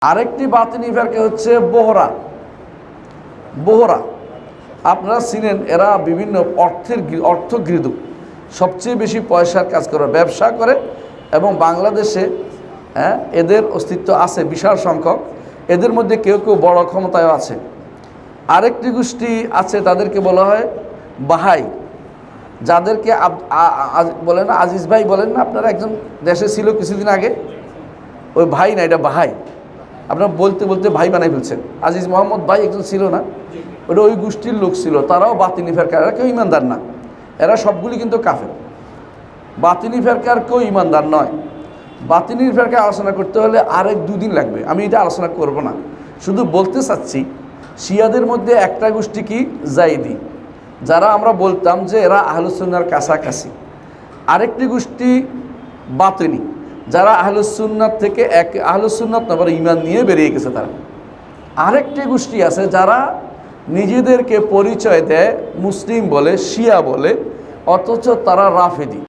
আরেকটি বাতিনি ফেরকে হচ্ছে বোহরা। বোহরা, আপনারা চিনেন, এরা বিভিন্ন অর্থের গৃ- অর্থগৃহীত। সবচেয়ে বেশি পয়সার কাজ করে, ব্যবসা করে এবং বাংলাদেশে হ্যাঁ এদের অস্তিত্ব আছে বিশাল সংখ্যক। এদের মধ্যে কেউ কেউ বড় ক্ষমতায়ও আছে। আরেকটি গোষ্ঠী আছে, তাদেরকে বলা হয় বাহাই। যাদেরকে বলেন আজিজ ভাই বলেন না আপনারা, একজন দেশে ছিল কিছুদিন আগে। ওই ভাই না, এটা বাহাই। আপনারা বলতে বলতে ভাই বানাই ফেলছেন। আজিজ মোহাম্মদ ভাই একজন ছিল না, ওটা ওই গোষ্ঠীর লোক ছিল, তারাও বাতিনি ফেরকার, এরা কেউ ইমানদার না। এরা সবগুলি কিন্তু কাফের। বাতিনি ফেরকার কেউ ইমানদার নয়। বাতিনির ফেরকা আলোচনা করতে হলে আরেক দুদিন লাগবে। আমি এটা আলোচনা করব না। শুধু বলতে চাচ্ছি, শিয়াদের মধ্যে একটা গোষ্ঠী কি? জাইদি। যারা আমরা বলতাম যে এরা আহলুসুন্নার কাছাকাছি। আরেকটি গোষ্ঠী বাতিনি। যারা আহলুসুন্নাত থেকে এক আহলুসুন্নাত নবার ইমান নিয়ে বেরিয়ে গেছে তারা। আরেকটি গোষ্ঠী আছে যারা নিজেদেরকে পরিচয় দেয়, মুসলিম বলে, শিয়া বলে, অথচ তারা রাফেদি।